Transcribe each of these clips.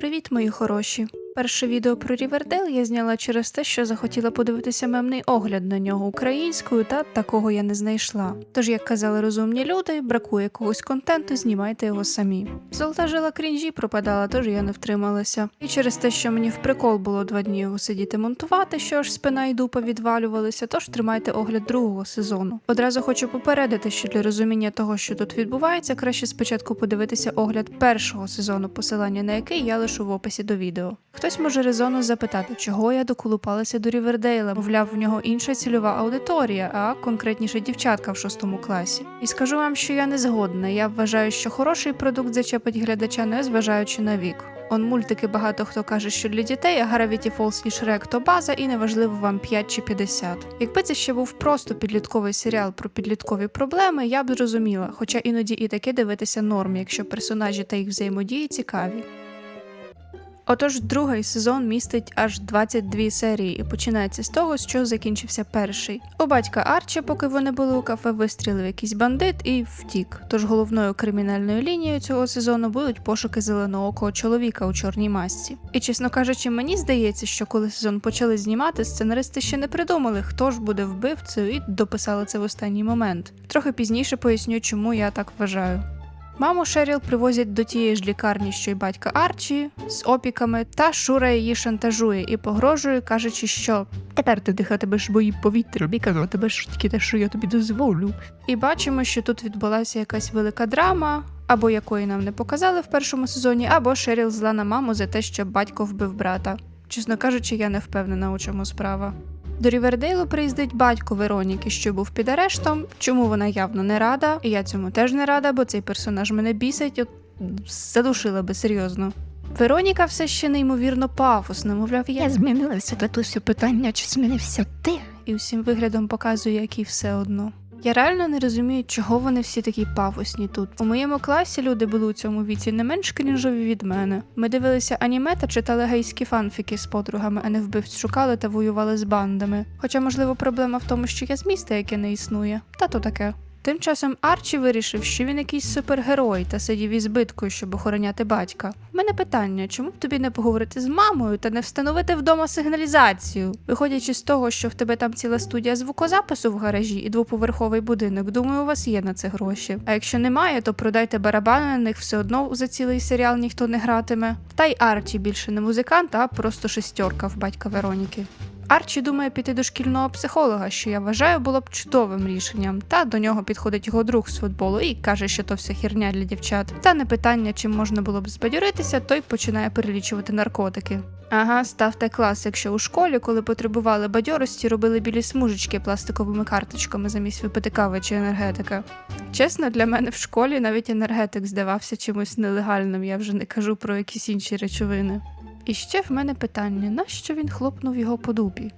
Привіт, мої хороші. Перше відео про Рівердейл я зняла через те, що захотіла подивитися мемний огляд на нього українською, та такого я не знайшла. Тож, як казали розумні люди, бракує когось контенту, знімайте його самі. Золота жила крінжі пропадала, тож я не втрималася. І через те, що мені в прикол було два дні його сидіти монтувати, що аж спина і дупа відвалювалися, тож тримайте огляд другого сезону. Одразу хочу попередити, що для розуміння того, що тут відбувається, краще спочатку подивитися огляд першого сезону, посилання на який я лишу в описі до відео. Хтось може резонно запитати, чого я доколупалася до Рівердейла, мовляв, в нього інша цільова аудиторія, а конкретніше дівчатка в шостому класі. І скажу вам, що я не згодна. Я вважаю, що хороший продукт зачепить глядача, не зважаючи на вік. Он мультики багато хто каже, що для дітей, а Gravity Falls і Shrek то база, і неважливо вам 5 чи 50. Якби це ще був просто підлітковий серіал про підліткові проблеми, я б зрозуміла, хоча іноді і таке дивитися норм, якщо персонажі та їх взаємодії цікаві. Отож, другий сезон містить аж 22 серії і починається з того, з чого закінчився перший. У батька Арчі, поки вони були у кафе, вистрілив якийсь бандит і втік. Тож головною кримінальною лінією цього сезону будуть пошуки зеленоокого чоловіка у чорній масці. І чесно кажучи, мені здається, що коли сезон почали знімати, сценаристи ще не придумали, хто ж буде вбивцею, і дописали це в останній момент. Трохи пізніше поясню, чому я так вважаю. Маму Шеріл привозять до тієї ж лікарні, що й батька Арчі, з опіками, та Шура її шантажує і погрожує, кажучи, що тепер ти дихатимеш мої повітря, і казатимеш тільки те, що я тобі дозволю. І бачимо, що тут відбулася якась велика драма, або якої нам не показали в першому сезоні, або Шеріл зла на маму за те, що батько вбив брата. Чесно кажучи, я не впевнена, у чому справа. До Рівердейлу приїздить батько Вероніки, що був під арештом. Чому вона явно не рада, і я цьому теж не рада, бо цей персонаж мене бісить, от задушила би серйозно. Вероніка все ще неймовірно пафосно, мовляв, я Я змінилася, татусю, питання, чи змінився ти? і всім виглядом показує, як і все одно. Я реально не розумію, чого вони всі такі пафосні тут. У моєму класі люди були у цьому віці не менш крінжові від мене. Ми дивилися аніме та читали гейські фанфіки з подругами, а не вбивць шукали та воювали з бандами. Хоча, можливо, проблема в тому, що я з міста, яке не існує. Та то таке. Тим часом Арчі вирішив, що він якийсь супергерой та сидів із биткою, щоб охороняти батька. У мене питання, чому б тобі не поговорити з мамою та не встановити вдома сигналізацію? Виходячи з того, що в тебе там ціла студія звукозапису в гаражі і двоповерховий будинок, думаю, у вас є на це гроші. А якщо немає, то продайте барабани, на них все одно за цілий серіал ніхто не гратиме. Та й Арчі більше не музикант, а просто шестерка в батька Вероніки. Арчі думає піти до шкільного психолога, що я вважаю було б чудовим рішенням. Та до нього підходить його друг з футболу і каже, що то все херня для дівчат. Та не питання, чим можна було б збадьоритися, той починає перелічувати наркотики. Ага, ставте клас, якщо у школі, коли потребували бадьорості, робили білі смужечки пластиковими карточками замість випити кави чи енергетика. Чесно, для мене в школі навіть енергетик здавався чимось нелегальним, я вже не кажу про якісь інші речовини. І ще в мене питання: нащо він хлопнув його по дубі?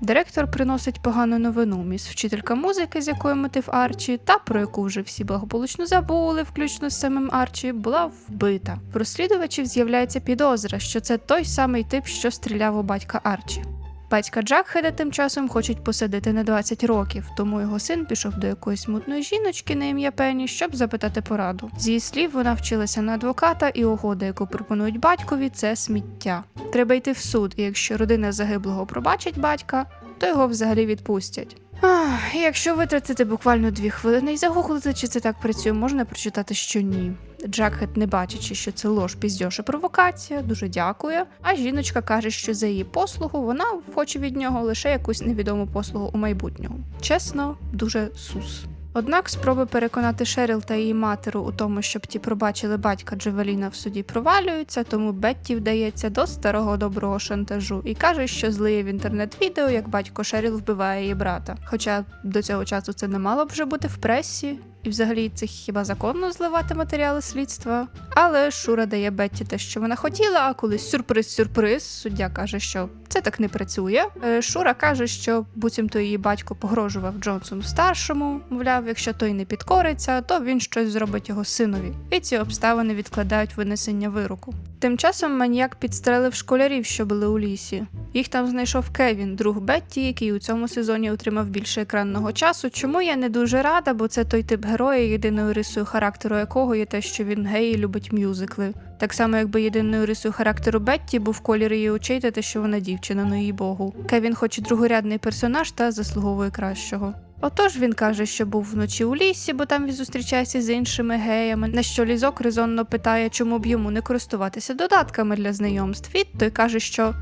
Директор приносить погану новину. Міс вчителька музики, з якою мотив Арчі, та про яку вже всі благополучно забули, включно з самим Арчі, була вбита. В розслідувачів з'являється підозра, що це той самий тип, що стріляв у батька Арчі. Батька Джакхеда тим часом хочуть посадити на 20 років, тому його син пішов до якоїсь мутної жіночки на ім'я Пенні, щоб запитати пораду. З її слів, вона вчилася на адвоката, і угода, яку пропонують батькові, це сміття. Треба йти в суд, і якщо родина загиблого пробачить батька, то його взагалі відпустять. Ах, якщо витратити буквально дві хвилини і загуглити, чи це так працює, можна прочитати, що ні. Джакхет, не бачачи, що це лож, піздьош провокація, дуже дякує. А жіночка каже, що за її послугу вона хоче від нього лише якусь невідому послугу у майбутньому. Чесно, дуже сус. Однак спроби переконати Шеріл та її матеру у тому, щоб ті пробачили батька Джевеліна в суді, провалюються, тому Бетті вдається до старого доброго шантажу і каже, що злиє в інтернет-відео, як батько Шеріл вбиває її брата. Хоча до цього часу це не мало б вже бути в пресі, і взагалі це хіба законно зливати матеріали слідства. Але Шура дає Бетті те, що вона хотіла, а коли сюрприз-сюрприз, суддя каже, що це так не працює. Е, Шура каже, що буцімто її батько погрожував Джонсону старшому, мовляв, якщо той не підкориться, то він щось зробить його синові. І ці обставини відкладають винесення вироку. Тим часом маніяк підстрелив школярів, що були у лісі. Їх там знайшов Кевін, друг Бетті, який у цьому сезоні отримав більше екранного часу. Чому я не дуже рада, бо це той тип героя, єдиною рисою характеру якого є те, що він гей і любить мюзикли. Так само, якби єдиною рисою характеру Бетті був колір її очей та те, що вона дівчина, ну їй богу. Кевін, хоч і другорядний персонаж, та заслуговує кращого. Отож він каже, що був вночі у лісі, бо там він зустрічається з іншими геями. На що лізок резонно питає, чому б йому не користуватися додатками для знайомств. І той каже, що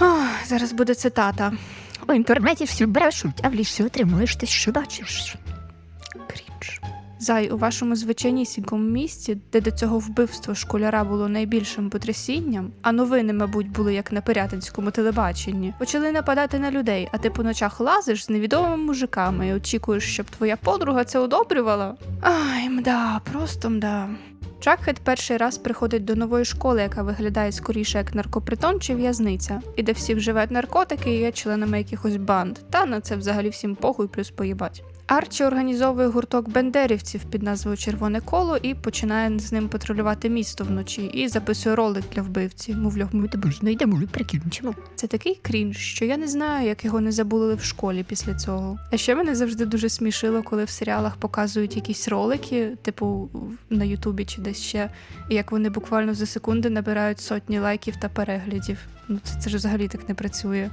Ох, зараз буде цитата. У інтернеті всі брешуть, а в лісі отримуєш те, що бачиш. Зай, у вашому звичайнісінькому місті, де до цього вбивство школяра було найбільшим потрясінням, а новини, мабуть, були як на пирятинському телебаченні, почали нападати на людей, а ти по ночах лазиш з невідомими мужиками і очікуєш, щоб твоя подруга це одобрювала? Ай, мда, просто мда. Чакхед перший раз приходить до нової школи, яка виглядає скоріше як наркопритон чи в'язниця, і де всі вживають наркотики і є членами якихось банд. Та на це взагалі всім похуй плюс поїбать. Арчі організовує гурток бендерівців під назвою Червоне коло і починає з ним патрулювати місто вночі і записує ролик для вбивці. Мовляв, ми Ми тебе знайдемо і прикінчимо. це такий крінж, що я не знаю, як його не забули в школі після цього. А ще мене завжди дуже смішило, коли в серіалах показують якісь ролики, типу на Ютубі чи десь ще, і як вони буквально за секунди набирають сотні лайків та переглядів. Ну це, це ж взагалі так не працює.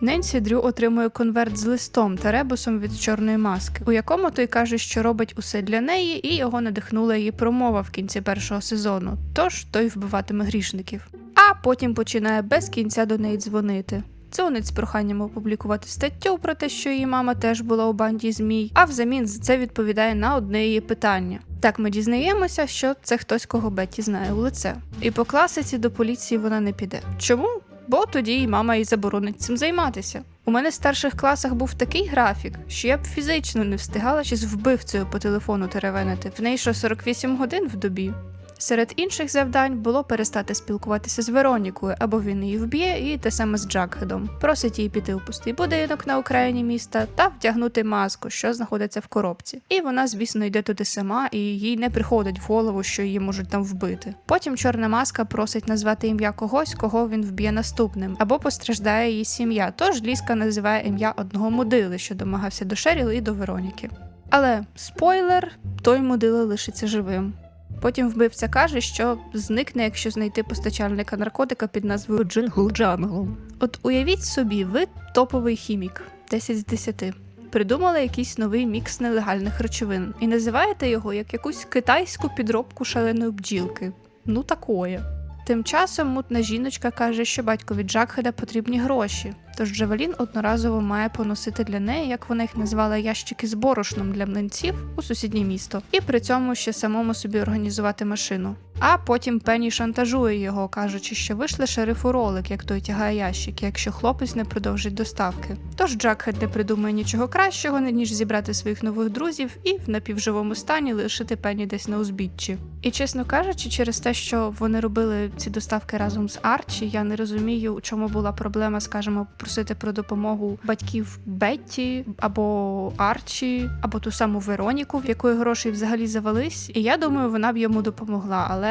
Ненсі Дрю отримує конверт з листом та ребусом від чорної маски, у якому той каже, що робить усе для неї, і його надихнула її промова в кінці першого сезону. Тож той вбиватиме грішників. А потім починає без кінця до неї дзвонити. Дзвонить з проханням опублікувати статтю про те, що її мама теж була у банді змій, а взамін за це відповідає на одне її питання. Так ми дізнаємося, що це хтось, кого Бетті знає у лице. І по класиці до поліції вона не піде. Чому? Бо тоді їй мама і заборонить цим займатися. У мене в старших класах був такий графік, що я б фізично не встигала чи з вбивцею по телефону теревенити. В неї що 48 годин в добі. Серед інших завдань було перестати спілкуватися з Веронікою, або він її вб'є, і те саме з Джакхедом. Просить її піти у пустий будинок на окраїні міста та вдягнути маску, що знаходиться в коробці. І вона, звісно, йде туди сама, і їй не приходить в голову, що її можуть там вбити. Потім чорна маска просить назвати ім'я когось, кого він вб'є наступним, або постраждає її сім'я. Тож Ліска називає ім'я одного мудили, що домагався до Шеріл і до Вероніки. Але спойлер, той мудила лишиться живим. Потім вбивця каже, що зникне, якщо знайти постачальника наркотика під назвою Джингл Джангл. От уявіть собі, ви топовий хімік, 10 з 10. Придумали якийсь новий мікс нелегальних речовин і називаєте його як якусь китайську підробку шаленої бджілки. Ну такое. Тим часом мутна жіночка каже, що батькові Джакхеда потрібні гроші, тож Джавелін одноразово має поносити для неї, як вона їх назвала, ящики з борошном для млинців у сусіднє місто, і при цьому ще самому собі організувати машину. А потім Пенні шантажує його, кажучи, що вийшли шерифу ролик, як той тягає ящики, якщо хлопець не продовжить доставки. Тож Джакхед не придумає нічого кращого, ніж зібрати своїх нових друзів і в напівживому стані лишити Пенні десь на узбіччі. І чесно кажучи, через те, що вони робили ці доставки разом з Арчі, я не розумію, у чому була проблема, скажімо, просити про допомогу батьків Бетті або Арчі, або ту саму Вероніку, в якої грошей взагалі завались. І я думаю, вона б йому допомогла, але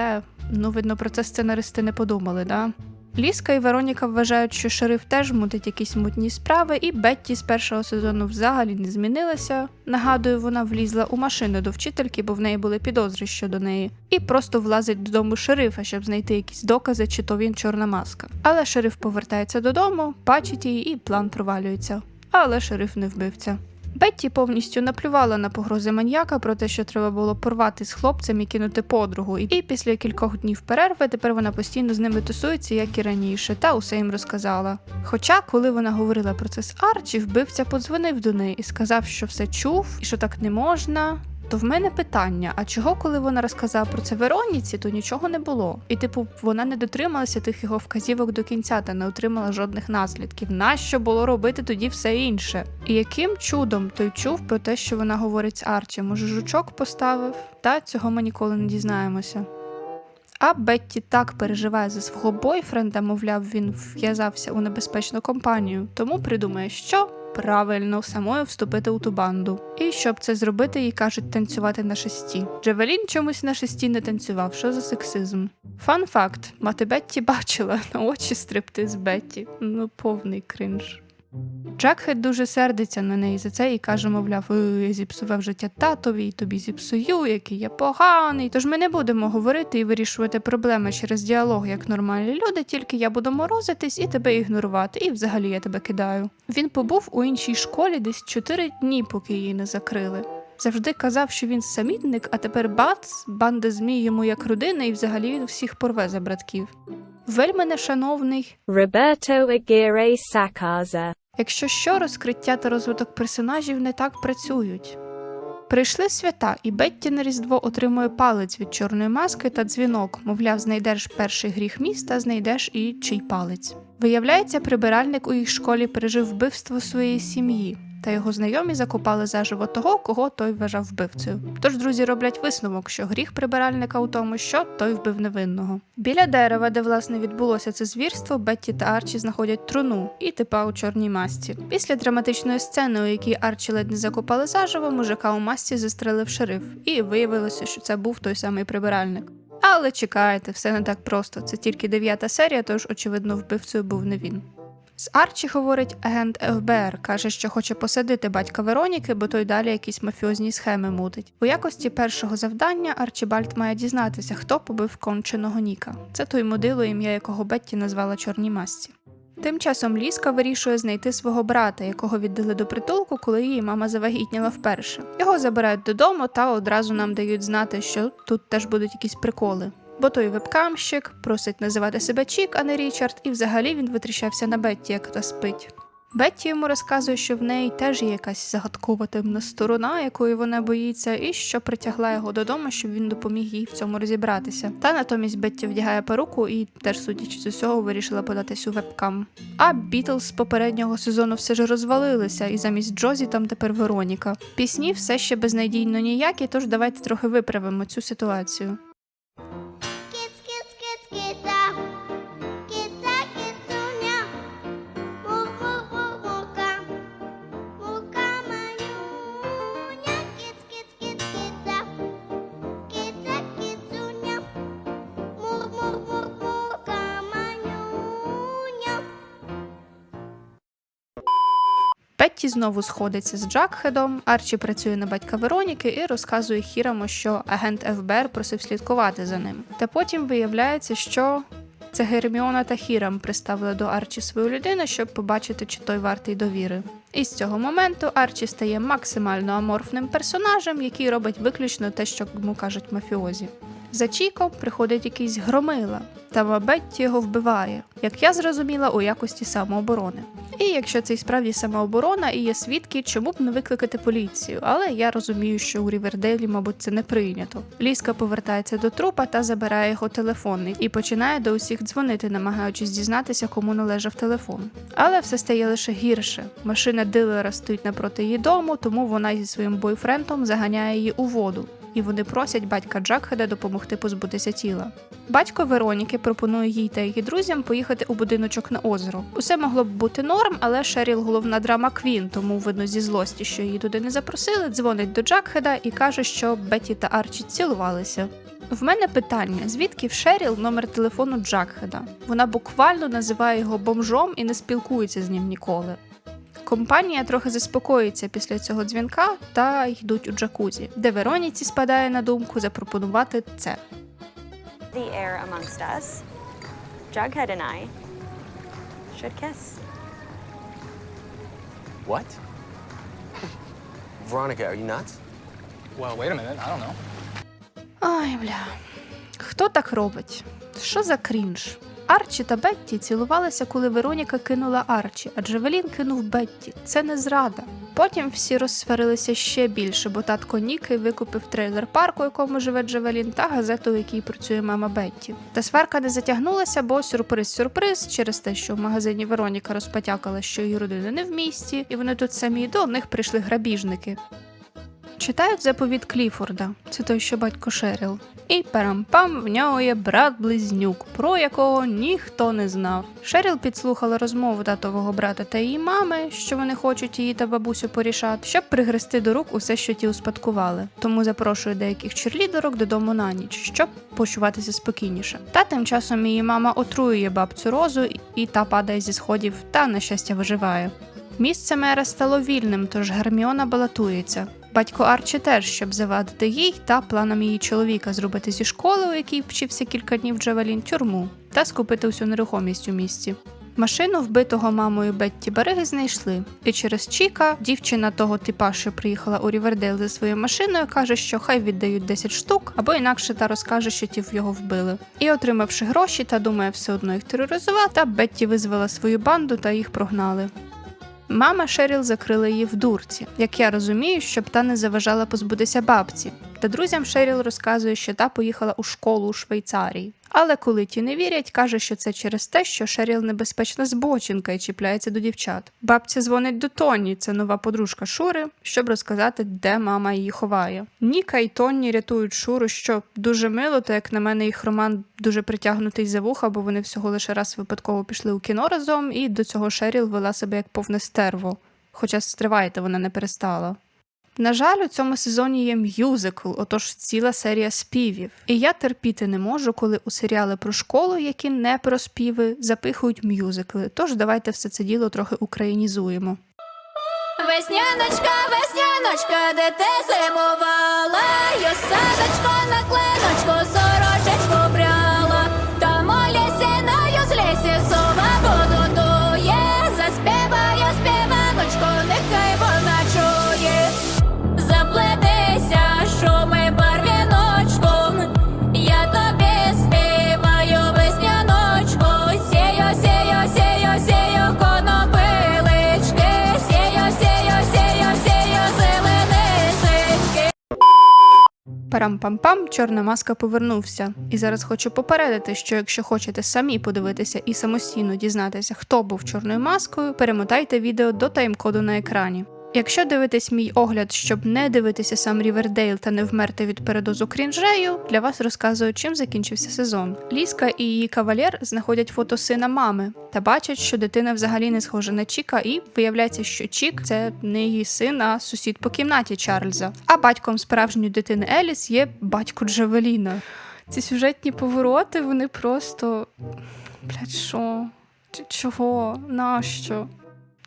ну видно про це сценаристи не подумали, да? Ліска і Вероніка вважають, що шериф теж мутить якісь мутні справи, і Бетті з першого сезону взагалі не змінилася. Нагадую, вона влізла у машину до вчительки, бо в неї були підозри щодо неї, і просто влазить додому шерифа, щоб знайти якісь докази, чи то він чорна маска. Але шериф повертається додому, бачить її, і план провалюється. Але шериф не вбивця. Бетті повністю наплювала на погрози маньяка про те, що треба було порвати з хлопцем і кинути подругу. І після кількох днів перерви тепер вона постійно з ними тусується, як і раніше, та усе їм розказала. Хоча, коли вона говорила про це з Арчі, вбивця подзвонив до неї і сказав, що все чув і що так не можна. То в мене питання: а чого, коли вона розказала про це Вероніці, то нічого не було. І, типу, вона не дотрималася тих його вказівок до кінця та не отримала жодних наслідків. Нащо було робити тоді все інше? І яким чудом той чув про те, що вона говорить з Арчі? Може, жучок поставив? Та цього ми ніколи не дізнаємося. А Бетті так переживає за свого бойфренда, мовляв, він в'язався у небезпечну компанію, тому придумає, що правильно самою вступити у ту банду. І щоб це зробити, їй кажуть танцювати на шесті. Джевелін чомусь на шесті не танцював. Що за сексизм? Фан факт: мати Бетті бачила на очі стриптиз Бетті. Ну, повний кринж. Джекхед дуже сердиться на неї за це і каже, мовляв, «Е, я зіпсував життя татові, і тобі зіпсую, який я поганий. Тож ми не будемо говорити і вирішувати проблеми через діалог як нормальні люди, тільки я буду морозитись і тебе ігнорувати, і взагалі я тебе кидаю. Він побув у іншій школі десь чотири дні, поки її не закрили. Завжди казав, що він самітник, а тепер бац, банда змій йому як родина, і взагалі він всіх порве за братків. Вельми нешановний, Roberto Aguirre Sacasa. Якщо що, розкриття та розвиток персонажів не так працюють. Прийшли свята, і Бетті на Різдво отримує палець від чорної маски та дзвінок, мовляв, знайдеш перший гріх міста, знайдеш і чий палець. Виявляється, прибиральник у їх школі пережив вбивство своєї сім'ї, та його знайомі закопали заживо того, кого той вважав вбивцею. Тож друзі роблять висновок, що гріх прибиральника у тому, що той вбив невинного. Біля дерева, де власне відбулося це звірство, Бетті та Арчі знаходять труну і типа у чорній масці. Після драматичної сцени, у якій Арчі ледь не закопали заживо, мужика у масці застрелив шериф, і виявилося, що це був той самий прибиральник. Але чекайте, все не так просто. Це тільки дев'ята серія, тож очевидно вбивцею був не він. З Арчі говорить агент ФБР, каже, що хоче посадити батька Вероніки, бо той далі якісь мафіозні схеми мутить. У якості першого завдання Арчібальд має дізнатися, хто побив конченого Ніка. Це той модило, ім'я якого Бетті назвала чорній масці. Тим часом Ліска вирішує знайти свого брата, якого віддали до притулку, коли її мама завагітніла вперше. Його забирають додому та одразу нам дають знати, що тут теж будуть якісь приколи. Бо той вебкамщик просить називати себе Чік, а не Річард, і взагалі він витріщався на Бетті, як та спить. Бетті йому розказує, що в неї теж є якась загадкова темна сторона, якої вона боїться, і що притягла його додому, щоб він допоміг їй в цьому розібратися. Та натомість Бетті вдягає перуку і теж, судячи з усього, вирішила податись у вебкам. А Бітлз з попереднього сезону все ж розвалилися, і замість Джозі там тепер Вероніка. Пісні все ще безнадійно ніякі, тож давайте трохи виправимо цю ситуацію. Петті знову сходиться з Джакхедом. Арчі працює на батька Вероніки і розказує Хіраму, що агент ФБР просив слідкувати за ним. Та потім виявляється, що це Герміона та Хірам приставили до Арчі свою людину, щоб побачити, чи той вартий довіри. І з цього моменту Арчі стає максимально аморфним персонажем, який робить виключно те, що йому кажуть мафіозі. За Чіко приходить якийсь громила, та Бетті його вбиває, як я зрозуміла, у якості самооборони. І якщо це і справді самооборона і є свідки, чому б не викликати поліцію? Але я розумію, що у Рівердейлі, мабуть, це не прийнято. Ліска повертається до трупа та забирає його телефонний і починає до усіх дзвонити, намагаючись дізнатися, кому належав телефон. Але все стає лише гірше. Машина дилера стоїть напроти її дому, тому вона зі своїм бойфрендом заганяє її у воду. І вони просять батька Джакхеда допомогти позбутися тіла. Батько Вероніки пропонує їй та її друзям поїхати у будиночок на озеро. Усе могло б бути норм, але Шеріл головна драма Квін, тому видно зі злості, що її туди не запросили, дзвонить до Джакхеда і каже, що Бетті та Арчі цілувалися. В мене питання: звідки в Шеріл номер телефону Джакхеда? Вона буквально називає його бомжом і не спілкується з ним ніколи. Компанія трохи заспокоїться після цього дзвінка та йдуть у джакузі, де Вероніці спадає на думку запропонувати це. the air amongst us, Jughead and I should kiss. What? Veronica, are you nuts? Well, wait a minute. I don't know. Ай, бля. Хто так робить? Що за крінж? Арчі та Бетті цілувалися, коли Вероніка кинула Арчі, а Джевелін кинув Бетті. Це не зрада. Потім всі розсварилися ще більше, бо татко Ніки викупив трейлер парку, у якому живе Джевелін, та газету, в якій працює мама Бетті. Та сварка не затягнулася, бо сюрприз-сюрприз через те, що в магазині Вероніка розпотякала, що її родини не в місті, і вони тут самі до них прийшли грабіжники. Читають заповіт Кліфорда, це той, що батько Шеріл. І парам-пам в нього є брат-близнюк, про якого ніхто не знав. Шеріл підслухала розмову татового брата та її мами, що вони хочуть її та бабусю порішати, щоб пригрести до рук усе, що ті успадкували. Тому запрошує деяких черлідерок додому на ніч, щоб почуватися спокійніше. Та тим часом її мама отруює бабцю розу, і та падає зі сходів та, на щастя, виживає. Місце мера стало вільним, тож Герміона балотується. Батько Арчі теж, щоб завадити їй та планам її чоловіка зробити зі школи, у якій вчився кілька днів Джавелін, тюрму та скупити всю нерухомість у місті. Машину вбитого мамою Бетті Береги знайшли, і через Чіка дівчина того типа, що приїхала у Рівердейл за своєю машиною, каже, що хай віддають 10 штук, або інакше та розкаже, що ті його вбили. І отримавши гроші та думає все одно їх тероризувати, Бетті визвала свою банду та їх прогнали. Мама Шеріл закрила її в дурці, як я розумію, щоб та не заважала позбутися бабці. Та друзям Шеріл розказує, що та поїхала у школу у Швейцарії. Але коли ті не вірять, каже, що це через те, що Шеріл небезпечна збочинка і чіпляється до дівчат. Бабця дзвонить до Тоні, це нова подружка Шури, щоб розказати, де мама її ховає. Ніка і Тонні рятують Шуру, що дуже мило, та як на мене їх роман дуже притягнутий за вуха, бо вони всього лише раз випадково пішли у кіно разом, і до цього Шеріл вела себе як повне стерво. Хоча стривайте, вона не перестала. На жаль, у цьому сезоні є мюзикл, отож ціла серія співів. І я терпіти не можу, коли у серіали про школу, які не про співи, запихують мюзикли. Тож давайте все це діло трохи українізуємо. Весняночка, весняночка, де ти зимувала, Йосадочко на кленочку, сорочечку Парам-пам-пам, чорна маска повернувся. І зараз хочу попередити, що якщо хочете самі подивитися і самостійно дізнатися, хто був чорною маскою, перемотайте відео до тайм-коду на екрані. Якщо дивитесь мій огляд, щоб не дивитися сам Рівердейл та не вмерти від передозу крінжею, для вас розказую, чим закінчився сезон. Ліска і її кавалер знаходять фото сина мами та бачать, що дитина взагалі не схожа на Чіка, і виявляється, що Чік це не її син, а сусід по кімнаті Чарльза. А батьком справжньої дитини Еліс є батько Джавеліна. Ці сюжетні повороти, вони просто. Блядь, що? Чого? Нащо?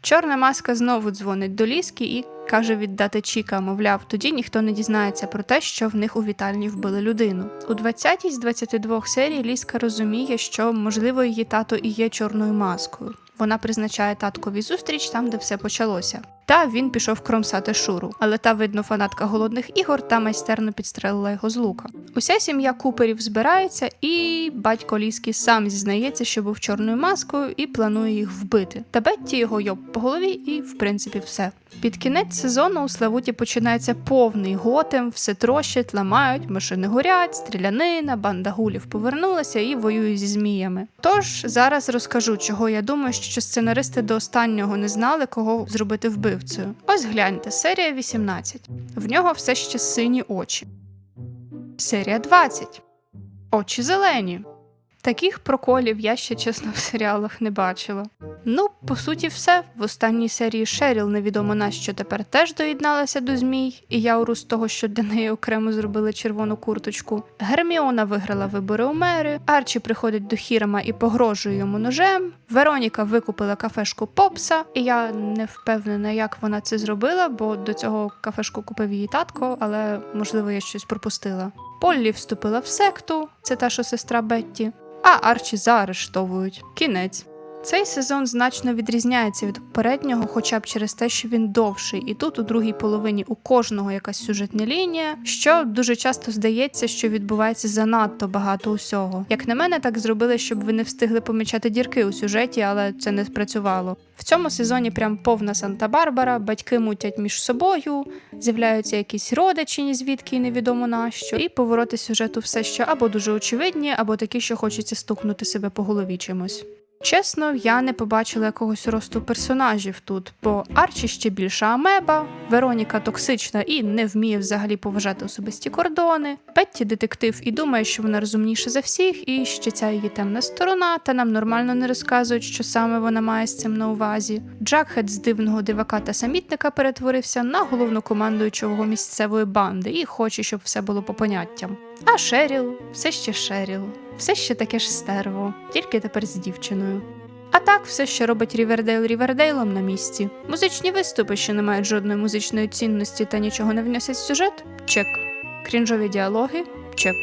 Чорна маска знову дзвонить до ліски і каже віддати Чіка, мовляв, тоді ніхто не дізнається про те, що в них у вітальні вбили людину. У 20 з 22 серій ліска розуміє, що можливо її тато і є чорною маскою. Вона призначає таткові зустріч там, де все почалося. Та він пішов кромсати шуру, але та, видно, фанатка голодних ігор та майстерно підстрелила його з лука. Уся сім'я куперів збирається, і батько ліски сам зізнається, що був чорною маскою і планує їх вбити. Та Бетті його йоб по голові, і в принципі все. Під кінець сезону у Славуті починається повний готем, все трощать, ламають, машини горять, стрілянина, банда гулів повернулася і воює зі зміями. Тож зараз розкажу, чого я думаю, що сценаристи до останнього не знали, кого зробити вбивцею. Ось гляньте, серія 18. В нього все ще сині очі. Серія 20. Очі зелені. Таких проколів я ще чесно в серіалах не бачила. Ну, по суті, все. В останній серії Шеріл невідомо на що тепер теж доєдналася до змій, і я уру з того, що для неї окремо зробили червону курточку. Герміона виграла вибори у мери, Арчі приходить до Хірама і погрожує йому ножем. Вероніка викупила кафешку Попса, і я не впевнена, як вона це зробила, бо до цього кафешку купив її татко, але можливо я щось пропустила. Поллі вступила в секту, це та, що сестра Бетті, а Арчі заарештовують. Кінець. Цей сезон значно відрізняється від попереднього, хоча б через те, що він довший, і тут у другій половині у кожного якась сюжетна лінія, що дуже часто здається, що відбувається занадто багато усього. Як на мене, так зробили, щоб ви не встигли помічати дірки у сюжеті, але це не спрацювало. В цьому сезоні прям повна Санта-Барбара, батьки мутять між собою, з'являються якісь родичі, ні звідки і невідомо нащо, і повороти сюжету все ще або дуже очевидні, або такі, що хочеться стукнути себе по голові чимось. Чесно, я не побачила якогось росту персонажів тут, бо Арчі ще більша амеба, Вероніка токсична і не вміє взагалі поважати особисті кордони. Петті детектив і думає, що вона розумніша за всіх, і ще ця її темна сторона, та нам нормально не розказують, що саме вона має з цим на увазі. Джакхед з дивного дивака та самітника перетворився на головнокомандуючого місцевої банди і хоче, щоб все було по поняттям. А Шеріл, все ще Шеріл, все ще таке ж стерво, тільки тепер з дівчиною. А так, все, що робить Рівердейл Рівердейлом на місці. Музичні виступи, що не мають жодної музичної цінності та нічого не вносять в сюжет чек. Крінжові діалоги чек.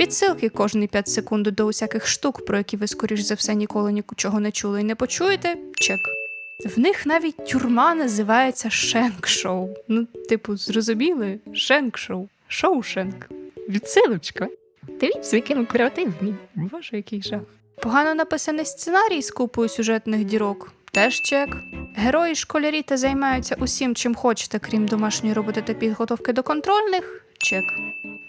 Відсилки кожні 5 секунд до усяких штук, про які ви, скоріш за все, ніколи нічого не чули і не почуєте чек. В них навіть тюрма називається Шенк-шоу. Ну, типу, зрозуміли? Шенк-шоу. Шоу-шенк. Відсилочка. Дивіться, який ми креативний. Боже, який жах. Погано написаний сценарій з купою сюжетних дірок. Теж чек. Герої школярі та займаються усім, чим хочете, крім домашньої роботи та підготовки до контрольних. Чек.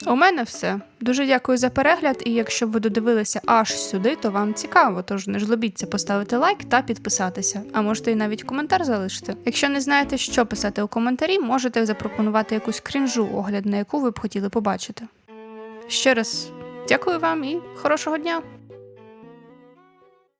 У мене все. Дуже дякую за перегляд, і якщо ви додивилися аж сюди, то вам цікаво, тож не жлобіться поставити лайк та підписатися. А можете і навіть коментар залишити. Якщо не знаєте, що писати у коментарі, можете запропонувати якусь крінжу, огляд на яку ви б хотіли побачити. Ще раз дякую вам і хорошого дня!